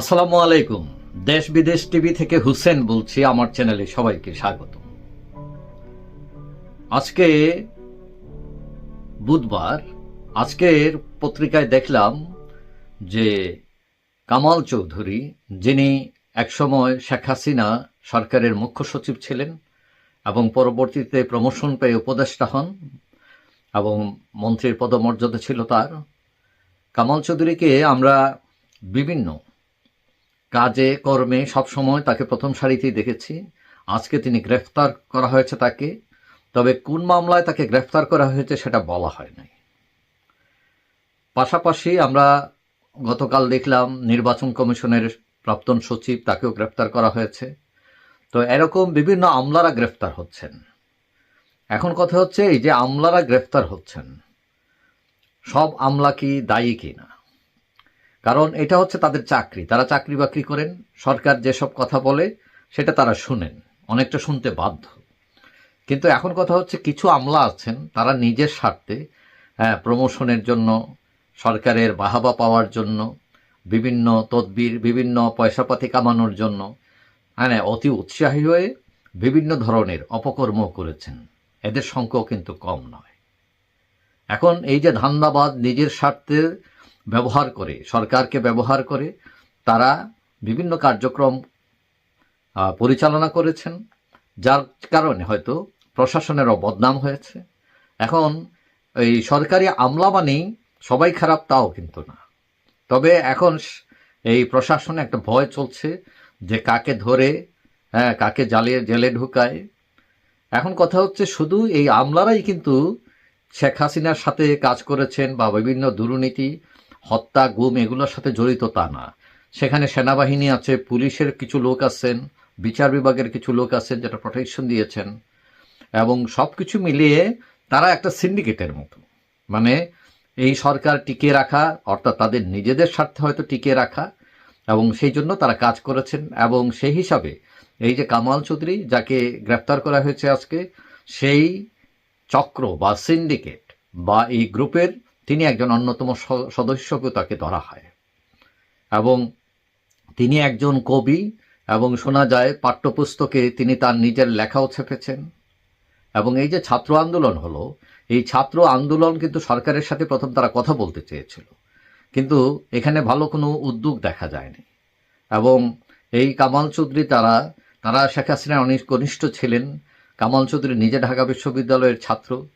আসসালামু আলাইকুম। দেশ বিদেশ টিভি থেকে হুসেন বলছি, আমার চ্যানেলে সবাইকে স্বাগত। আজকে বুধবার, আজকের পত্রিকায় দেখলাম যে কামাল চৌধুরী, যিনি একসময় শেখ হাসিনা সরকারের মুখ্য সচিব ছিলেন এবং পরবর্তীতে প্রমোশন পেয়ে উপদেষ্টা হন এবং মন্ত্রীর পদমর্যাদা ছিল তার, কামাল চৌধুরীকে আমরা বিভিন্ন কাজে, কর্মে সবসময় তাকে প্রথম সারিতেই দেখেছি। আজকে তিনি গ্রেফতার করা হয়েছে তাকে, তবে কোন মামলায় তাকে গ্রেফতার করা হয়েছে সেটা বলা হয় নাই। পাশাপাশি আমরা গতকাল দেখলাম নির্বাচন কমিশনের প্রাক্তন সচিব তাকেও গ্রেফতার করা হয়েছে। তো এরকম বিভিন্ন আমলারা গ্রেফতার হচ্ছেন। এখন কথা হচ্ছে এই যে আমলারা গ্রেফতার হচ্ছেন, সব আমলা কি দায়ী কিনা? কারণ এটা হচ্ছে তাদের চাকরি। তারা চাকরি বাকরি করেন সরকার যেসব কথা বলে সেটা তারা শুনেন অনেকটা শুনতে বাধ্য। কিন্তু এখন কথা হচ্ছে কিছু আমলা আছেন তারা নিজের স্বার্থে হ্যাঁ, প্রমোশনের জন্য সরকারের বাহাবা পাওয়ার জন্য বিভিন্ন তদবির বিভিন্ন পয়সাপাতি কামানোর জন্য হ্যাঁ অতি উৎসাহী হয়ে বিভিন্ন ধরনের অপকর্ম করেছেন। এদের সংখ্যাও কিন্তু কম নয়। এখন এই যে ধান্দাবাদ নিজের স্বার্থে ব্যবহার করে, সরকারকে ব্যবহার করে তারা বিভিন্ন কার্যক্রম পরিচালনা করেছেন, যার কারণে হয়তো প্রশাসনেরও বদনাম হয়েছে। এখন এই সরকারি আমলা মানেই সবাই খারাপ তাও কিন্তু না। তবে এখন এই প্রশাসনে একটা ভয় চলছে যে কাকে ধরে হ্যাঁ কাকে জ্বালিয়ে জেলে ঢুকায়। এখন কথা হচ্ছে শুধু এই আমলারাই কিন্তু শেখ হাসিনার সাথে কাজ করেছেন বা বিভিন্ন দুর্নীতি হত্যা, গুম এগুলোর সাথে জড়িত তা না। সেখানে সেনাবাহিনী আছে, পুলিশের কিছু লোক আছেন, বিচার বিভাগের কিছু লোক আছেন যেটা প্রোটেকশন দিয়েছেন। এবং সব কিছু মিলিয়ে তারা একটা সিন্ডিকেটের মতো। মানে এই সরকার টিকিয়ে রাখা, অর্থাৎ তাদের নিজেদের স্বার্থে হয়তো টিকিয়ে রাখা, এবং সেই জন্য তারা কাজ করেছেন। এবং সেই হিসাবে এই যে কামাল চৌধুরী, যাকে গ্রেপ্তার করা হয়েছে আজকে, সেই চক্র বা সিন্ডিকেট বা এই গ্রুপের তিনি একজন অন্যতম সদস্যকে তাকে ধরা হয়। এবং তিনি একজন কবি এবং শোনা যায় পাঠ্যপুস্তকে তিনি তার নিজের লেখাও ছেপেছেন। এবং এই যে ছাত্র আন্দোলন হলো, এই ছাত্র আন্দোলন কিন্তু সরকারের সাথে প্রথম তারা কথা বলতে চেয়েছিল। কিন্তু এখানে ভালো কোনো উদ্যোগ দেখা যায়নি। এবং এই কামাল চৌধুরী তারা তারা শেখ হাসিনার অনেক কনিষ্ঠ ছিলেন। কামাল চৌধুরী নিজে ঢাকা বিশ্ববিদ্যালয়ের ছাত্র।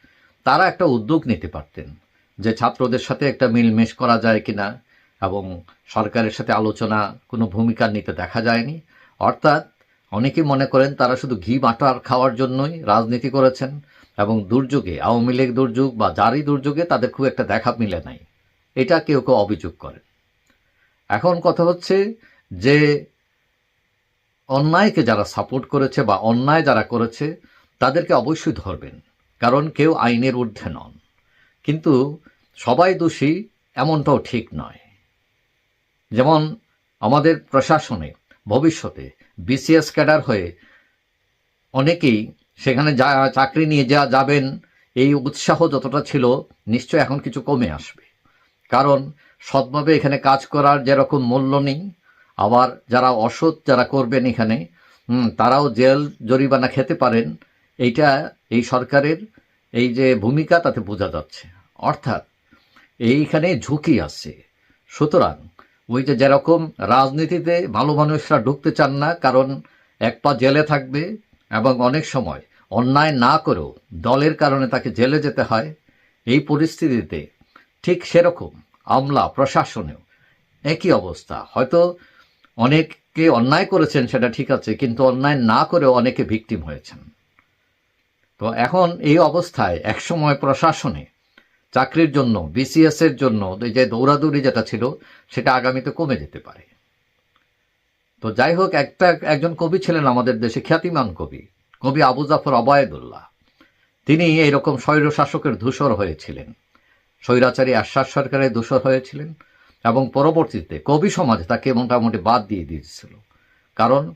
তারা একটা উদ্যোগ নিতে পারতেন। যে ছাত্রদের সাথে একটা মিলমেশ করা যায় কিনা এবং সরকারের সাথে আলোচনা, কোনো ভূমিকা নিতে দেখা যায়নি। অর্থাৎ অনেকে মনে করেন তারা শুধু ঘি বাটার খাওয়ার জন্যই রাজনীতি করেছেন এবং দুর্যোগে, আওয়ামী লীগ দুর্যোগ বা জারি দুর্যোগে তাদের খুব একটা দেখা মিলে নাই। এটা কেউ কেউ অভিযোগ করেন। এখন কথা হচ্ছে যে অন্যায়কে যারা সাপোর্ট করেছে বা অন্যায় যারা করেছে, তাদেরকে অবশ্যই ধরবেন, কারণ কেউ আইনের ঊর্ধ্বে নন। কিন্তু সবাই দোষী এমনটাও ঠিক নয়। যেমন আমাদের প্রশাসনে ভবিষ্যতে বিসিএস ক্যাডার হয়ে অনেকেই সেখানে যা চাকরি নিয়ে যা যাবেন, এই উৎসাহ যতটা ছিল নিশ্চয় এখন কিছু কমে আসবে। কারণ সৎভাবে এখানে কাজ করার যেরকম মূল্য নেই, আবার যারা অসৎ যারা করবেন এখানে তারাও জেল, জরিমানা খেতে পারেন। এইটা এই সরকারের এই যে ভূমিকা তাতে বোঝা যাচ্ছে। অর্থাৎ এইখানে ঝুঁকি আছে। সুতরাং ওই যে যেরকম রাজনীতিতে ভালো মানুষরা ঢুকতে চান না, কারণ এক পা জেলে থাকবে এবং অনেক সময় অন্যায় না করেও দলের কারণে তাকে জেলে যেতে হয়, এই পরিস্থিতিতে ঠিক সেরকম আমলা প্রশাসনেও একই অবস্থা। হয়তো অনেকে অন্যায় করেছেন, সেটা ঠিক আছে, কিন্তু অন্যায় না করেও অনেকে ভিকটিম হয়েছেন। তো এখন এই অবস্থায় একসময় প্রশাসনে চাকরির জন্য বিসিএস এর জন্য যে দৌড়াদৌড়ি যেটা ছিল, সেটা আগামীতে কমে যেতে পারে। তো যাই হোক, একটা, একজন কবি ছিলেন আমাদের দেশে, খ্যাতিমান কবি কবি আবু জাফর অবায়দুল্লাহ তিনি এইরকম স্বৈর শাসকের ধূসর হয়েছিলেন। স্বৈরাচারী আশ্বাস সরকারের ধূসর হয়েছিলেন এবং পরবর্তীতে কবি সমাজ তাকে মোটামুটি বাদ দিয়ে দিয়েছিল। কারণ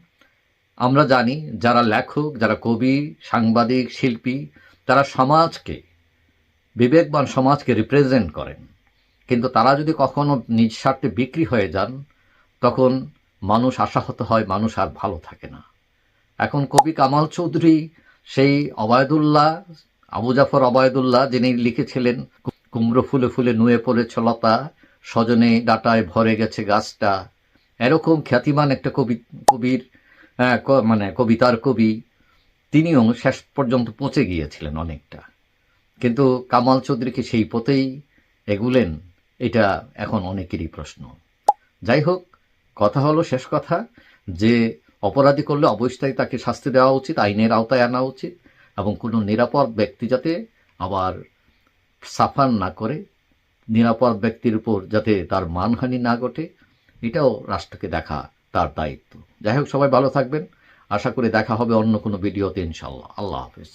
আমরা জানি, যারা লেখক, যারা কবি, সাংবাদিক, শিল্পী, তারা সমাজকে বিবেকবান সমাজকে রিপ্রেজেন্ট করেন। কিন্তু তারা যদি কখনো নিজ স্বার্থে বিক্রি হয়ে যান, তখন মানুষ আশাহত হয়, মানুষ আর ভালো থাকে না। এখন কবি কামাল চৌধুরী, সেই অবায়দুল্লাহ, আবু জাফর অবায়দুল্লাহ, যিনি লিখেছিলেন, কুমড়ো ফুলে ফুলে নুয়ে পড়েছ লতা, সজনে ডাটায় ভরে গেছে গাছটা। এরকম খ্যাতিমান একটা কবি, কবির মানে কবিতার কবি, তিনিও শেষ পর্যন্ত পৌঁছে গিয়েছিলেন অনেকটা। কিন্তু কামাল চৌধুরীকে সেই পথেই এগুলেন, এটা এখন অনেকেরই প্রশ্ন। যাই হোক, কথা হলো শেষ কথা, যে অপরাধী করলে অবশ্যই তাকে শাস্তি দেওয়া উচিত, আইনের আওতায় আনা উচিত, এবং কোনো নিরাপদ ব্যক্তি যাতে আবার সাফার না করে, নিরাপদ ব্যক্তির উপর যাতে তার মানহানি না ঘটে, এটাও রাষ্ট্রকে দেখা তার দায়িত্ব। যাই হোক, সবাই ভালো থাকবেন। আশা করি দেখা হবে অন্য কোনো ভিডিওতে ইনশাল্লাহ আল্লাহ হাফিজ।